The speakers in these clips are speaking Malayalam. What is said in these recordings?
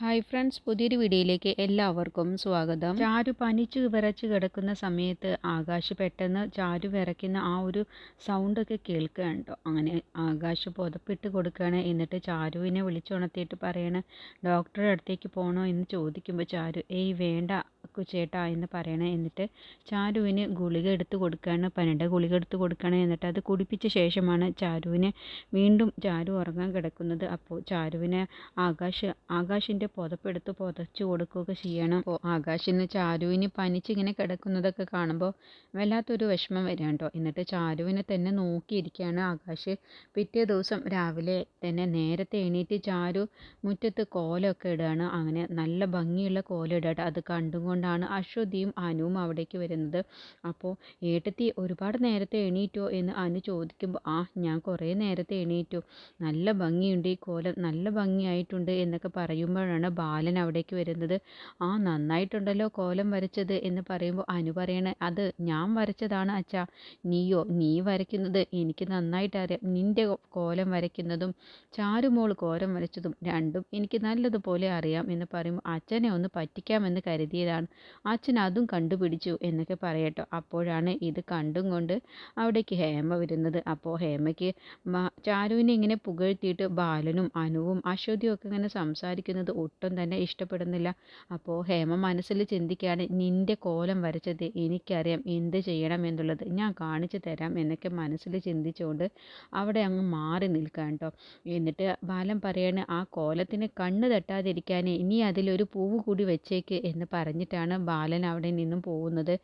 ഹായ് ഫ്രണ്ട്സ് പുതിയൊരു വീഡിയോയിലേക്ക് എല്ലാവർക്കും സ്വാഗതം. ചാരു പനിച്ച് വിറച്ച് കിടക്കുന്ന സമയത്ത് ആകാശ് പെട്ടെന്ന് ചാരു വിറയ്ക്കുന്ന ആ ഒരു സൗണ്ടൊക്കെ കേൾക്കുകയുണ്ടോ അങ്ങനെ ആകാശ് പുതപ്പിട്ട് കൊടുക്കുകയാണ്. എന്നിട്ട് ചാരുവിനെ വിളിച്ചുണർത്തിയിട്ട് പറയണ ഡോക്ടറുടെ അടുത്തേക്ക് പോകണോ എന്ന് ചോദിക്കുമ്പോൾ ചാരു ഏയ് വേണ്ട ചേട്ടാ എന്ന് പറയണേ. എന്നിട്ട് ചാരുവിന് ഗുളിക എടുത്ത് കൊടുക്കുകയാണ് പനിയുടെ ഗുളിക എടുത്ത് കൊടുക്കുകയാണ്. എന്നിട്ട് അത് കുടിപ്പിച്ച ശേഷമാണ് ചാരുവിനെ വീണ്ടും ചാരു ഉറങ്ങാൻ കിടക്കുന്നത്. അപ്പോൾ ചാരുവിനെ ആകാശ് ആകാശിന്റെ പുതപ്പെടുത്ത് പുതച്ചു കൊടുക്കുകയൊക്കെ ചെയ്യണം. അപ്പോൾ ആകാശിൽ നിന്ന് ചാരുവിന് പനിച്ചിങ്ങനെ കിടക്കുന്നതൊക്കെ കാണുമ്പോൾ വല്ലാത്തൊരു വിഷമം വരാം കേട്ടോ. എന്നിട്ട് ചാരുവിനെ തന്നെ നോക്കിയിരിക്കുകയാണ് ആകാശ്. പിറ്റേ ദിവസം രാവിലെ തന്നെ നേരത്തെ എണീറ്റ് ചാരു മുറ്റത്ത് കോലമൊക്കെ ഇടുകയാണ്. അങ്ങനെ നല്ല ഭംഗിയുള്ള കോലം ഇടട്ടെ അത് കണ്ടുകൊണ്ടാണ് അശ്വതിയും അനുവും അവിടേക്ക് വരുന്നത്. അപ്പോൾ ഏട്ടത്തി ഒരുപാട് നേരത്തെ എണീറ്റോ എന്ന് അനു ചോദിക്കുമ്പോൾ ആ ഞാൻ കുറേ നേരത്തെ എണീറ്റു. നല്ല ഭംഗിയുണ്ട് ഈ കോലം. നല്ല ഭംഗിയായിട്ടുണ്ട് എന്നൊക്കെ പറയുമ്പോഴാണ് ബാലൻ അവിടേക്ക് വരുന്നത്. ആ നന്നായിട്ടുണ്ടല്ലോ കോലം വരച്ചത് എന്ന് പറയുമ്പോൾ അനു പറയണേ അത് ഞാൻ വരച്ചതാണ് അച്ഛാ. നീയോ നീ വരയ്ക്കുന്നത് എനിക്ക് നന്നായിട്ട് അറിയാം. നിന്റെ കോലം വരയ്ക്കുന്നതും ചാരുമോൾ കോലം വരച്ചതും രണ്ടും എനിക്ക് നല്ലതുപോലെ അറിയാം എന്ന് പറയുമ്പോൾ അച്ഛനെ ഒന്ന് പറ്റിക്കാമെന്ന് കരുതിയതാണ്. അച്ഛൻ അതും കണ്ടുപിടിച്ചു എന്നൊക്കെ പറയട്ടോ. അപ്പോഴാണ് ഇത് കണ്ടും കൊണ്ട് അവിടേക്ക് ഹേമ വരുന്നത്. അപ്പോൾ ഹേമയ്ക്ക് ചാരുവിനെ ഇങ്ങനെ പുകഴ്ത്തിയിട്ട് ബാലനും അനുവും അശ്വതിയും ഒക്കെ ഇങ്ങനെ സംസാരിക്കുന്നത് ഒട്ടും തന്നെ ഇഷ്ടപ്പെടുന്നില്ല. അപ്പോൾ ഹേമ മനസ്സിൽ ചിന്തിക്കുകയാണ് നിന്റെ കോലം വരച്ചത് എനിക്കറിയാം എന്ത് ചെയ്യണം എന്നുള്ളത്. ഞാൻ കാണിച്ചു തരാം എന്നൊക്കെ മനസ്സിൽ ചിന്തിച്ചുകൊണ്ട് അവിടെ അങ്ങ് മാറി നിൽക്കാൻ കേട്ടോ. എന്നിട്ട് ബാലൻ പറയാണ് ആ കോലത്തിന് കണ്ണ് തട്ടാതിരിക്കാൻ ഇനി അതിലൊരു പൂവ് കൂടി വെച്ചേക്ക് എന്ന് പറഞ്ഞിട്ടാണ് ബാലൻ അവിടെ നിന്നും പോകുന്നത്.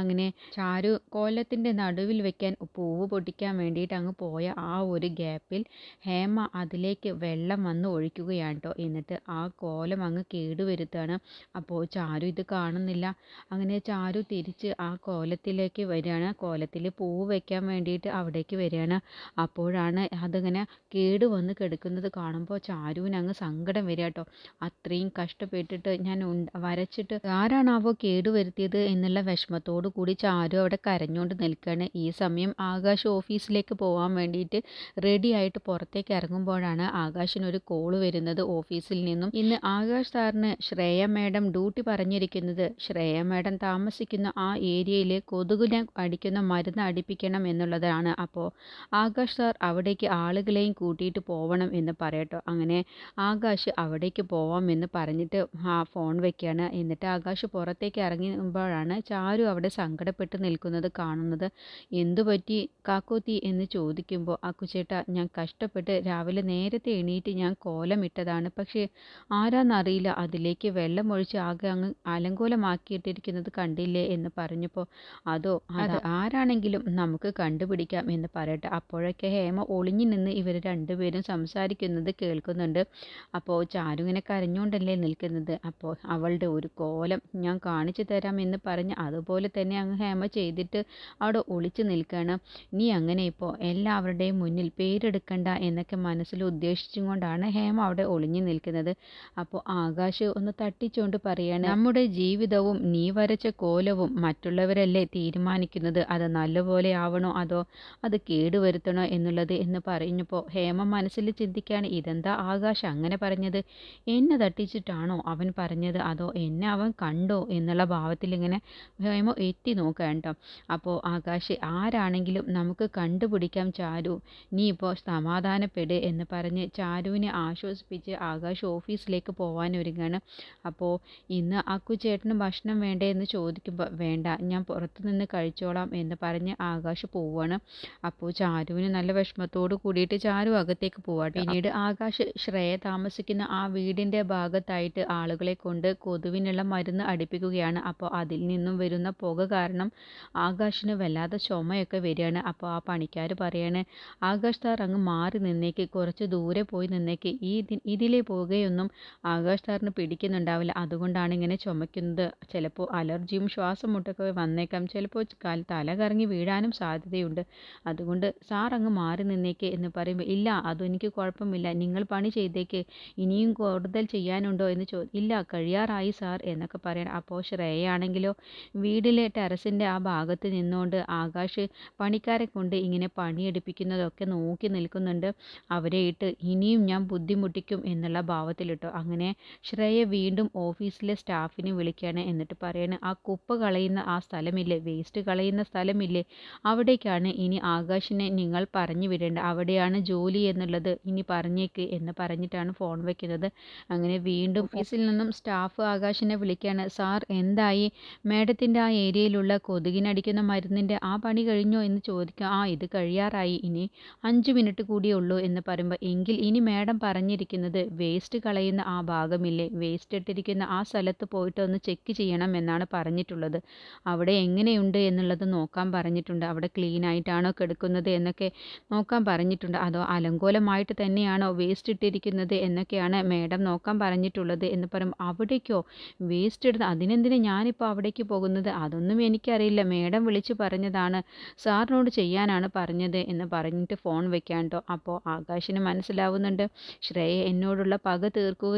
അങ്ങനെ ചാരു കോലത്തിന്റെ നടുവിൽ വെക്കാൻ പൂവ് പൊട്ടിക്കാൻ വേണ്ടിയിട്ട് അങ്ങ് പോയ ആ ഒരു ഗ്യാപ്പിൽ ഹേമ അതിലേക്ക് വെള്ളം വന്ന് ഒഴിക്കുകയാണ് കേട്ടോ. എന്നിട്ട് ആ കോലം അങ്ങ് കേടുവരുത്താണ്. അപ്പോൾ ചാരു ഇത് കാണുന്നില്ല. അങ്ങനെ ചാരു തിരിച്ച് ആ കോലത്തിലേക്ക് വരികയാണ്. കോലത്തിൽ പൂവ് വയ്ക്കാൻ വേണ്ടിയിട്ട് അവിടേക്ക് വരികയാണ്. അപ്പോഴാണ് അതിങ്ങനെ കേട് വന്ന് കിടക്കുന്നത് കാണുമ്പോൾ ചാരുവിന് അങ്ങ് സങ്കടം വരിക കേട്ടോ. അത്രയും കഷ്ടപ്പെട്ടിട്ട് ഞാൻ വരച്ചിട്ട് ആരാണാവോ കേടുവരുത്തിയത് എന്നുള്ള വിഷമത്തോടു കൂടി ചാരു അവിടെ കരഞ്ഞുകൊണ്ട് നിൽക്കുകയാണ്. ഈ സമയം ആകാശ് ഓഫീസിലേക്ക് പോകാൻ വേണ്ടിയിട്ട് റെഡി ആയിട്ട് പുറത്തേക്ക് ഇറങ്ങുമ്പോഴാണ് ആകാശിനൊരു കോൾ വരുന്നത് ഓഫീസിൽ നിന്നും. ഇന്ന് ആകാശ് സാറിന് ശ്രേയ മേഡം ഡ്യൂട്ടി പറഞ്ഞിരിക്കുന്നത്. ശ്രേയ മേഡം താമസിക്കുന്ന ആ ഏരിയയിലെ കൊതുകിനെ അടിക്കുന്ന മരുന്ന് അടിപ്പിക്കണം എന്നുള്ളതാണ്. അപ്പോൾ ആകാശ് സാർ അവിടേക്ക് ആളുകളെയും കൂട്ടിയിട്ട് പോവണം എന്ന് പറയട്ടോ. അങ്ങനെ ആകാശ് അവിടേക്ക് പോവാമെന്ന് പറഞ്ഞിട്ട് ആ ഫോൺ വെക്കുകയാണ് എന്നിട്ട് ആകാശ് പുറത്തേക്ക് ഇറങ്ങുമ്പോഴാണ് ചാരു അവിടെ സങ്കടപ്പെട്ട് നിൽക്കുന്നത് കാണുന്നത്. എന്തു പറ്റി കാക്കോത്തി? എന്ന് ചോദിക്കുമ്പോൾ അക്കുചേട്ട ഞാൻ കഷ്ടപ്പെട്ട് രാവിലെ നേരത്തെ എണീറ്റ് ഞാൻ കോലമിട്ടതാണ്. പക്ഷേ ആരാന്നറിയില്ല അതിലേക്ക് വെള്ളമൊഴിച്ച് ആകെ അങ്ങ് അലങ്കോലമാക്കിയിട്ടിരിക്കുന്നത് കണ്ടില്ലേ എന്ന് പറഞ്ഞപ്പോൾ അതോ അത് ആരാണെങ്കിലും നമുക്ക് കണ്ടുപിടിക്കാം എന്ന് പറയട്ടെ. അപ്പോഴൊക്കെ ഹേമ ഒളിഞ്ഞു നിന്ന് ഇവർ രണ്ടുപേരും സംസാരിക്കുന്നത് കേൾക്കുന്നുണ്ട്. അപ്പോൾ ചാരു ഇങ്ങനെ കരഞ്ഞുകൊണ്ടല്ലേ നിൽക്കുന്നത്. അപ്പോൾ അവളുടെ ഒരു കോലം ഞാൻ കാണിച്ചു തരാം എന്ന് പറഞ്ഞ് അതുപോലെ തന്നെ അങ്ങ് ഹേമ ചെയ്തിട്ട് അവിടെ ഒളിച്ചു നിൽക്കുകയാണ് നീ അങ്ങനെ ഇപ്പോൾ എല്ലാവരുടെയും മുന്നിൽ പേരെടുക്കണ്ട എന്നൊക്കെ മനസ്സിൽ ഉദ്ദേശിച്ചും കൊണ്ടാണ് ഹേമ അവിടെ ഒളിഞ്ഞു നിൽക്കുന്നത്. അപ്പോൾ ആകാശ് ഒന്ന് തട്ടിച്ചുകൊണ്ട് പറയാണ് നമ്മുടെ ജീവിതവും നീ വരച്ച കോലവും മറ്റുള്ളവരല്ലേ തീരുമാനിക്കുന്നത്? അത് നല്ലപോലെ ആവണോ? അതോ അത് കേടുവരുത്തണോ എന്നുള്ളത്? എന്ന് പറഞ്ഞപ്പോൾ ഹേമ മനസ്സിൽ ചിന്തിക്കുകയാണ് ഇതെന്താ ആകാശ് അങ്ങനെ പറഞ്ഞത്? എന്നെ തട്ടിച്ചിട്ടാണോ അവൻ പറഞ്ഞത്? അതോ എന്നെ അവൻ കണ്ടോ? എന്നുള്ള ഭാവത്തിൽ ഇങ്ങനെ ഹേമ എത്തി നോക്കാം കേട്ടോ. അപ്പോൾ ആകാശ് ആരാണെങ്കിലും നമുക്ക് കണ്ടുപിടിക്കാം ചാരു. നീ ഇപ്പോൾ സമാധാനപ്പെട് എന്ന് പറഞ്ഞ് ചാരുവിനെ ആശ്വസിപ്പിച്ച് ആകാശ് ഓഫീസിലേക്ക് പോകാൻ ഒരുങ്ങാണ് അപ്പോൾ ഇന്ന് അക്കുചേട്ടന് ഭക്ഷണം വേണ്ടേ എന്ന് ചോദിക്കുമ്പോൾ വേണ്ട ഞാൻ പുറത്തു നിന്ന് കഴിച്ചോളാം എന്ന് പറഞ്ഞ് ആകാശ് പോവാണ്. അപ്പോൾ ചാരുവിന് നല്ല വിഷമത്തോട് കൂടിയിട്ട് ചാരു അകത്തേക്ക് പോവാട്ടെ പിന്നീട് ആകാശ് ശ്രേയ താമസിക്കുന്ന ആ വീടിന്റെ ഭാഗത്തായിട്ട് ആളുകളെ കൊണ്ട് കൊതുവിനുള്ള മരുന്ന് അടുപ്പിക്കുകയാണ്. അപ്പോൾ അതിൽ നിന്നും വരുന്ന പുക കാരണം ആകാശിന് വല്ലാതെ ചുമയൊക്കെ വരികയാണ്. അപ്പോൾ ആ പണിക്കാർ പറയാണ് ആകാശ് സാർ അങ്ങ് മാറി നിന്നേക്ക് കുറച്ച് ദൂരെ പോയി നിന്നേക്ക്. ഈ ഇതിലെ പുകയൊന്നും ആകാശ് സാറിന് പിടിക്കുന്നുണ്ടാവില്ല. അതുകൊണ്ടാണ് ഇങ്ങനെ ചുമയ്ക്കുന്നത്. ചിലപ്പോൾ അലർജിയും ശ്വാസം മുട്ടൊക്കെ വന്നേക്കാം. ചിലപ്പോൾ തല കറങ്ങി വീഴാനും സാധ്യതയുണ്ട്. അതുകൊണ്ട് സാർ അങ്ങ് മാറി നിന്നേക്ക് എന്ന് പറയുമ്പോൾ ഇല്ല അതും എനിക്ക് കുഴപ്പമില്ല. നിങ്ങൾ പണി ചെയ്തേക്ക്. ഇനിയും കൂടുതൽ ചെയ്യാനുണ്ടോ? എന്ന് ചോ ഇല്ല കഴിയാറായി സാർ എന്നൊക്കെ പറയണം. അപ്പോൾ ശ്രേയാണെങ്കിലോ വീടിലെ ടെറസിന്റെ ആ ഭാഗത്ത് നിന്നുകൊണ്ട് ആകാശ് പണിക്കാരെ കൊണ്ട് ഇങ്ങനെ പണിയെടുപ്പിക്കുന്നതൊക്കെ നോക്കി നിൽക്കുന്നുണ്ട്. അവരെ ഇട്ട് ഇനിയും ഞാൻ ബുദ്ധിമുട്ടിക്കും എന്നുള്ള ഭാവത്തിലിട്ടോ അങ്ങനെ ശ്രേയ വീണ്ടും ഓഫീസിലെ സ്റ്റാഫിനെ വിളിക്കുകയാണ്. എന്നിട്ട് പറയാണ് ആ കുപ്പ കളയുന്ന ആ സ്ഥലമില്ലേ? വേസ്റ്റ് കളയുന്ന സ്ഥലമില്ലേ? അവിടേക്കാണ്. ഇനി ആകാശിനെ നിങ്ങൾ പറഞ്ഞു വിടേണ്ടത് അവിടെയാണ് ജോലി എന്നുള്ളത്. ഇനി പറഞ്ഞേക്ക് എന്ന് പറഞ്ഞിട്ടാണ് ഫോൺ വെക്കുന്നത്. അങ്ങനെ വീണ്ടും ഓഫീസിൽ നിന്നും സ്റ്റാഫ് ആകാശിനെ വിളിക്കുകയാണ്. സാർ എന്തായി? മേഡത്തിന്റെ ആ ഏരിയയിലുള്ള കൊതുകിനടിക്കുന്ന മരുന്നിന്റെ ആ പണി കഴിഞ്ഞോ? എന്ന് ചോദിക്കുക. ആ ഇത് കഴിയാറായി. ഇനി അഞ്ച് മിനിറ്റ് കൂടിയേ ഉള്ളൂ എന്ന് പറയുമ്പോൾ എങ്കിൽ ഇനി മേഡം പറഞ്ഞിരിക്കുന്നത് വേസ്റ്റ് കളയുന്ന ആ ഭാഗമില്ലേ? വേസ്റ്റ് ഇട്ടിരിക്കുന്ന ആ സ്ഥലത്ത് പോയിട്ട് ഒന്ന് ചെക്ക് ചെയ്യണം എന്നാണ് പറഞ്ഞിട്ടുള്ളത്. അവിടെ എങ്ങനെയുണ്ട് എന്നുള്ളത് നോക്കാൻ പറഞ്ഞിട്ടുണ്ട്. അവിടെ ക്ലീൻ ആയിട്ടാണോ കിടക്കുന്നത് എന്നൊക്കെ നോക്കാൻ പറഞ്ഞിട്ടുണ്ട്. അതോ അലങ്കോലമായിട്ട് തന്നെയാണോ വേസ്റ്റ് ഇട്ടിരിക്കുന്നത് എന്നൊക്കെയാണ് മേഡം നോക്കാൻ പറഞ്ഞിട്ടുള്ളത് എന്ന് പറയും. അവിടേക്കോ? വേസ്റ്റ് ഇടുന്ന അതിനെന്തിനാ ഞാനിപ്പോൾ അവിടേക്ക് പോകുന്നത്? അതൊന്നും എനിക്കറിയില്ല. മേഡം വിളിച്ച് പറഞ്ഞതാണ്. സാറിനോട് ചെയ്യാനാണ് പറഞ്ഞത് എന്ന് പറഞ്ഞിട്ട് ഫോൺ വെക്കാൻ കേട്ടോ അപ്പോൾ ആകാശിന് മനസ്സിലാവുന്നുണ്ട്. ശ്രേയ എന്നോടുള്ള പക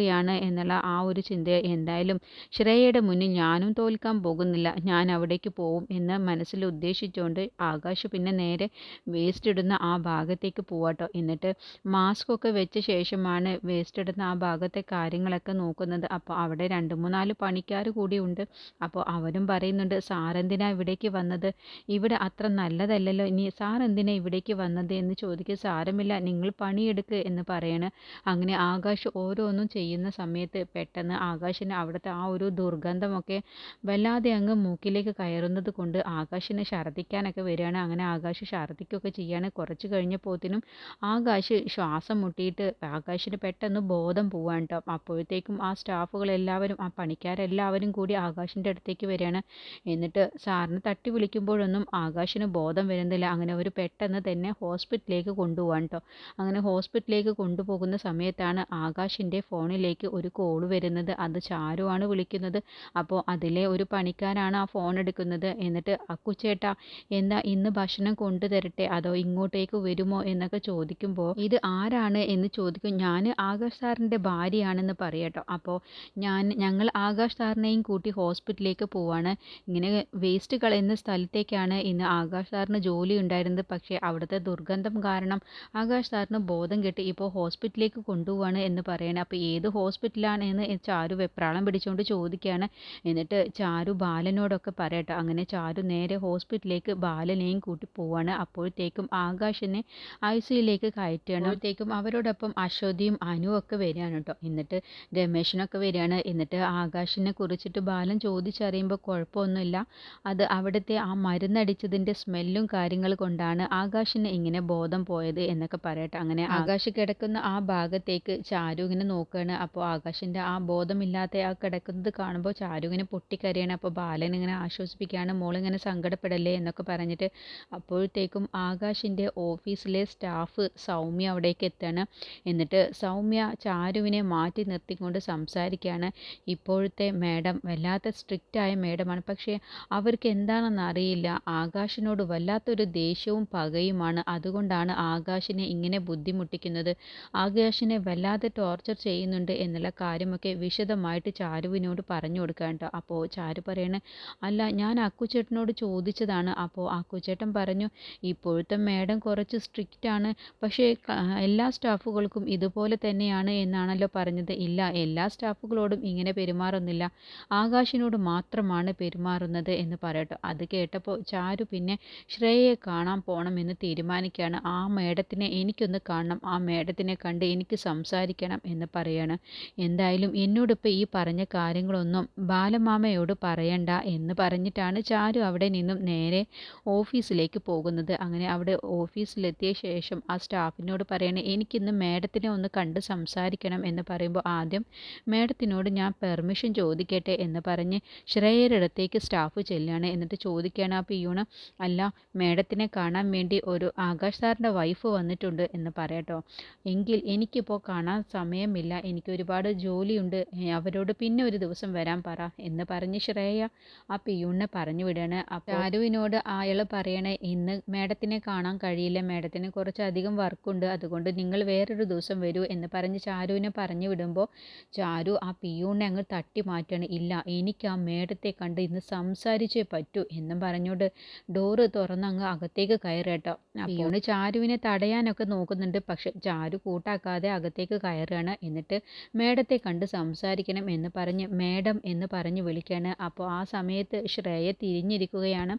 തീർക്കുകയാണ് എന്നുള്ള ആ ഒരു ചിന്ത എന്തായാലും ശ്രേയയുടെ മുന്നിൽ ഞാനും തോൽക്കാൻ പോകുന്നില്ല. ഞാൻ അവിടേക്ക് പോവും എന്ന് മനസ്സിൽ ഉദ്ദേശിച്ചുകൊണ്ട് ആകാശ് പിന്നെ നേരെ വേസ്റ്റ് ഇടുന്ന ആ ഭാഗത്തേക്ക് പോവാട്ടോ. എന്നിട്ട് മാസ്ക് ഒക്കെ വെച്ച ശേഷമാണ് വേസ്റ്റ് ഇടുന്ന ആ ഭാഗത്തെ കാര്യങ്ങളൊക്കെ നോക്കുന്നത്. അപ്പോൾ അവിടെ രണ്ട് മൂന്നാൽ പണിക്കാർ കൂടിയുണ്ട് അപ്പോൾ അവരും പറയുന്നുണ്ട് സാറെന്തിനാ ഇവിടേക്ക് വന്നത്? ഇവിടെ അത്ര നല്ലതല്ലല്ലോ. ഇനി സാർ എന്തിനാ ഇവിടേക്ക് വന്നത്? എന്ന് ചോദിക്കുക സാരമില്ല. നിങ്ങൾ പണിയെടുക്ക് എന്ന് പറയണ്. അങ്ങനെ ആകാശ് ഓരോന്നും ചെയ്യുന്ന സമയത്ത് പെട്ടെന്ന് ആകാശിന് അവിടുത്തെ ആ ഒരു ദുർഗന്ധമൊക്കെ വല്ലാതെ അങ്ങ് മൂക്കിലേക്ക് കയറുന്നത് കൊണ്ട് ആകാശിന് ഛർദ്ദിക്കാനൊക്കെ വരികയാണ്. അങ്ങനെ ആകാശ് ഛർദ്ദിക്കുകയൊക്കെ ചെയ്യാണ്. കുറച്ച് കഴിഞ്ഞപ്പോത്തിനും ആകാശ് ശ്വാസം മുട്ടിയിട്ട് ആകാശിന് പെട്ടെന്ന് ബോധം പോവാണ് കേട്ടോ അപ്പോഴത്തേക്കും ആ സ്റ്റാഫുകൾ എല്ലാവരും ആ പണിക്കാരെല്ലാവരും കൂടി ആകാശിന്റെ അടുത്തേക്ക് വരികയാണ്. എന്നിട്ട് സാറിന് തട്ടി വിളിക്കുമ്പോഴൊന്നും ആകാശിന് ബോധം വരുന്നില്ല. അങ്ങനെ ഒരു പെട്ടെന്ന് തന്നെ ഹോസ്പിറ്റലിലേക്ക് കൊണ്ടുപോകാൻ കേട്ടോ അങ്ങനെ ഹോസ്പിറ്റലിലേക്ക് കൊണ്ടുപോകുന്ന സമയത്താണ് ആകാശിന്റെ ഫോണിലേക്ക് ഒരു കോൾ വരുന്നത്. അത് ചാരുവാണ് വിളിക്കുന്നത്. അപ്പോൾ അതിലെ ഒരു പണിക്കാരാണ് ആ ഫോൺ എടുക്കുന്നത്. എന്നിട്ട് അക്കുച്ചേട്ടാ എന്താ ഇന്ന് ഭക്ഷണം കൊണ്ടുതരട്ടെ? അതോ ഇങ്ങോട്ടേക്ക് വരുമോ? എന്നൊക്കെ ചോദിക്കുമ്പോൾ ഇത് ആരാണ്? എന്ന് ചോദിക്കും. ഞാൻ ആകാശ് സാറിന്റെ ഭാര്യയാണെന്ന് പറയട്ടോ അപ്പോൾ ഞാൻ ഞങ്ങൾ ആകാശ് സാറിനെയും കൂട്ടി ഹോസ്പിറ്റലിലേക്ക് പോവാണ്. ഇങ്ങനെ വേസ്റ്റ് കളയുന്ന സ്ഥലത്തേക്കാണ് ഇന്ന് ആകാശ് സാറിന് ജോലി ഉണ്ടായിരുന്നത്. പക്ഷേ അവിടുത്തെ ദുർഗന്ധം കാരണം ആകാശ് സാറിന് ബോധം കെട്ടി ഇപ്പോൾ ഹോസ്പിറ്റലിലേക്ക് കൊണ്ടുപോവാണ് എന്ന് പറയണം. അപ്പോൾ ഏത് ഹോസ്പിറ്റലാണ് എന്ന് ചാരു വെപ്രാളം പിടിച്ചുകൊണ്ട് ചോദിക്കുകയാണ്. എന്നിട്ട് ചാരു ബാലനോടൊക്കെ പറയട്ടെ. അങ്ങനെ ചാരു നേരെ ഹോസ്പിറ്റലിലേക്ക് ബാലനെയും കൂട്ടി പോവാണ്. അപ്പോഴത്തേക്കും ആകാശിനെ ഐ സിയിലേക്ക് കയറ്റുകയാണ്. അപ്പോഴത്തേക്കും അവരോടൊപ്പം അശ്വതിയും അനുവും ഒക്കെ വരികയാണ് കേട്ടോ. എന്നിട്ട് രമേശനൊക്കെ വരികയാണ്. എന്നിട്ട് ആകാശിനെ കുറിച്ചിട്ട് ബാലൻ ചോദിച്ചറിയുമ്പോൾ കുഴപ്പമൊന്നുമില്ല. അത് അവിടുത്തെ ആ മരുന്നടിച്ചതിന്റെ സ്മെല്ലും കാര്യങ്ങൾ കൊണ്ടാണ് ആകാശിന് ഇങ്ങനെ ബോധം പോയത് എന്നൊക്കെ പറയട്ടെ. അങ്ങനെ ആകാശ് കിടക്കുന്ന ആ ഭാഗത്തേക്ക് ചാരു ഇങ്ങനെ നോക്കുകയാണ്. അപ്പോൾ ആകാശിന്റെ ആ ബോധമില്ലാത്ത ആ കിടക്കുന്നത് കാണുമ്പോൾ ചാരു ഇങ്ങനെ പൊട്ടിക്കരയാണ്. അപ്പോൾ ബാലൻ ഇങ്ങനെ ആശ്വസിപ്പിക്കുകയാണ്. മോളിങ്ങനെ സങ്കടപ്പെടല്ലേ എന്നൊക്കെ പറഞ്ഞിട്ട് അപ്പോഴത്തേക്കും ആകാശിന്റെ ഓഫീസിലെ സ്റ്റാഫ് സൗമ്യ അവിടേക്ക് എത്താണ് എന്നിട്ട് സൗമ്യ ചാരുവിനെ മാറ്റി നിർത്തിക്കൊണ്ട് സംസാരിക്കുകയാണ്. ഇപ്പോഴത്തെ മേഡം വല്ലാത്ത സ്ട്രിക്റ്റായ മേഡമാണ്. പക്ഷേ അവർക്ക് എന്താണെന്ന് അറിയില്ല. ആകാശിനോട് വല്ലാത്തൊരു ദേഷ്യവും പകയുമാണ്. അതുകൊണ്ടാണ് ആകാശിനെ ഇങ്ങനെ ബുദ്ധിമുട്ടിക്കുന്നത്. ആകാശിനെ വല്ലാതെ ടോർച്ചർ ചെയ്യുന്നുണ്ട്. എന്നുള്ള കാര്യമൊക്കെ വിശദമായിട്ട് ചാരുവിനോട് പറഞ്ഞു കൊടുക്കാൻ കേട്ടോ അപ്പോൾ ചാരു പറയണ അല്ല ഞാൻ അക്കുച്ചേട്ടനോട് ചോദിച്ചതാണ്. അപ്പോൾ അക്കുച്ചേട്ടൻ പറഞ്ഞു ഇപ്പോഴത്തെ മേഡം കുറച്ച് സ്ട്രിക്റ്റ് ആണ്. പക്ഷേ എല്ലാ സ്റ്റാഫുകൾക്കും ഇതുപോലെ തന്നെയാണ് എന്നാണല്ലോ പറഞ്ഞത്. ഇല്ല എല്ലാ സ്റ്റാഫുകളോടും ഇങ്ങനെ പെരുമാറുന്നില്ല. ആകാശിനോട് മാത്രമാണ് പെരുമാറുന്നത് എന്ന് പറയട്ടോ. അത് കേട്ടപ്പോൾ ചാരു പിന്നെ ശ്രേയയെ കാണാൻ പോകണമെന്ന് തീരുമാനിക്കുകയാണ് ആ മേഡത്തിനെ എനിക്കൊന്ന് കാണണം. ആ മേഡത്തിനെ കണ്ട് എനിക്ക് സംസാരിക്കണം എന്ന് പറയാണ്. എന്തായാലും എന്നോടിപ്പോൾ ഈ പറഞ്ഞ കാര്യങ്ങളൊന്നും ബാലമാമയോട് പറയണ്ട എന്ന് പറഞ്ഞിട്ടാണ് ചാരു അവിടെ നിന്നും നേരെ ഓഫീസിലേക്ക് പോകുന്നത്. അങ്ങനെ അവിടെ ഓഫീസിലെത്തിയ ശേഷം ആ സ്റ്റാഫിനോട് പറയണേ എനിക്കിന്ന് മേഡത്തിനെ ഒന്ന് കണ്ട് സംസാരിക്കണം എന്ന് പറയുമ്പോൾ ആദ്യം മേഡത്തിനോട് ഞാൻ പെർമിഷൻ ചോദിക്കട്ടെ എന്ന് പറഞ്ഞ് ശ്രേയരിടത്തേക്ക് അടുത്തേക്ക് സ്റ്റാഫ് ചെല്ലുകയാണ്. എന്നിട്ട് ചോദിക്കുകയാണ് ആ പിയൂണ് അല്ല മേഡത്തിനെ കാണാൻ വേണ്ടി ഒരു ആകാശ് സാറിന്റെ വൈഫ് വന്നിട്ടുണ്ട് എന്ന് പറയട്ടോ. എങ്കിൽ എനിക്കിപ്പോൾ കാണാൻ സമയമില്ല എനിക്ക് ഒരുപാട് ജോലിയുണ്ട്. അവരോട് പിന്നെ ഒരു ദിവസം വരാൻ പറ എന്ന് പറഞ്ഞ് ശ്രേയ ആ പിയൂണിനെ പറഞ്ഞു വിടണേ. അപ്പോൾ ചാരുവിനോട് അയാൾ പറയണേ ഇന്ന് മേഡത്തിനെ കാണാൻ കഴിയില്ല. മേഡത്തിന് കുറച്ചധികം വർക്കുണ്ട്. അതുകൊണ്ട് നിങ്ങൾ വേറൊരു ദിവസം വരൂ എന്ന് പറഞ്ഞ് ചാരുവിനെ പറഞ്ഞു വിടുമ്പോൾ ചാരു ആ പിയൂണിനെ അങ്ങ് തട്ടി മാറ്റണം. ഇല്ല എനിക്ക് ആ മേഡത്തെ കണ്ട് ഇന്ന് സംസാരിച്ചേ പറ്റൂ എന്നും പറഞ്ഞുകൊണ്ട് ഡോറ് തുറന്ന് അങ്ങ് അകത്തേക്ക് കയറട്ടോ. അപ്പോൾ ചാരുവിനെ തടയാനൊക്കെ നോക്കുന്നുണ്ട്. പക്ഷെ ചാരു കൂട്ടാക്കാതെ അകത്തേക്ക് കയറുകയാണ്. എന്നിട്ട് മേഡത്തെ കണ്ട് സംസാരിക്കണം എന്ന് പറഞ്ഞ് മേഡം എന്ന് പറഞ്ഞ് വിളിക്കുകയാണ് അപ്പോൾ ആ സമയത്ത് ശ്രേയ തിരിഞ്ഞിരിക്കുകയാണ്.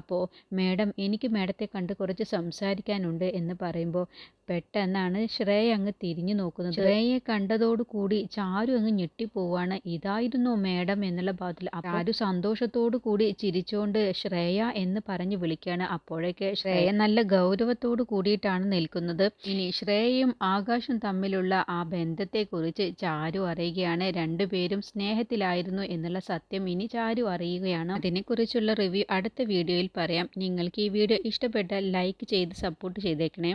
അപ്പോൾ മേഡം എനിക്ക് മേഡത്തെ കണ്ട് കുറച്ച് സംസാരിക്കാനുണ്ട് എന്ന് പറയുമ്പോൾ പെട്ടെന്നാണ് ശ്രേയ അങ്ങ് തിരിഞ്ഞു നോക്കുന്നത്. ശ്രേയയെ കണ്ടതോടുകൂടി ചാരു അങ്ങ് ഞെട്ടിപ്പോവാണ്. ഇതായിരുന്നു മേഡം എന്നുള്ള ഭാഗത്തിൽ ചാരു സന്തോഷത്തോടു കൂടി ചിരിച്ചുകൊണ്ട് ശ്രേയ എന്ന് പറഞ്ഞ് വിളിക്കുകയാണ് അപ്പോഴേക്ക് ശ്രേയ നല്ല ഗൗരവത്തോടു കൂടിയിട്ടാണ് നിൽക്കുന്നത്. ഇനി ശ്രേയയും ആകാശും തമ്മിലുള്ള ആ ബന്ധത്തെക്കുറിച്ച് ചാരു അറിയുകയാണ്. രണ്ടുപേരും സ്നേഹത്തിലായിരുന്നു എന്നുള്ള സത്യം ഇനി ചാരു അറിയുകയാണ്. അതിനെക്കുറിച്ചുള്ള റിവ്യൂ അടുത്ത വീഡിയോയിൽ പറയാം. നിങ്ങൾക്ക് ഈ വീഡിയോ ഇഷ്ടപ്പെട്ടാൽ ലൈക്ക് ചെയ്ത് സപ്പോർട്ട് ചെയ്തേക്കണേ.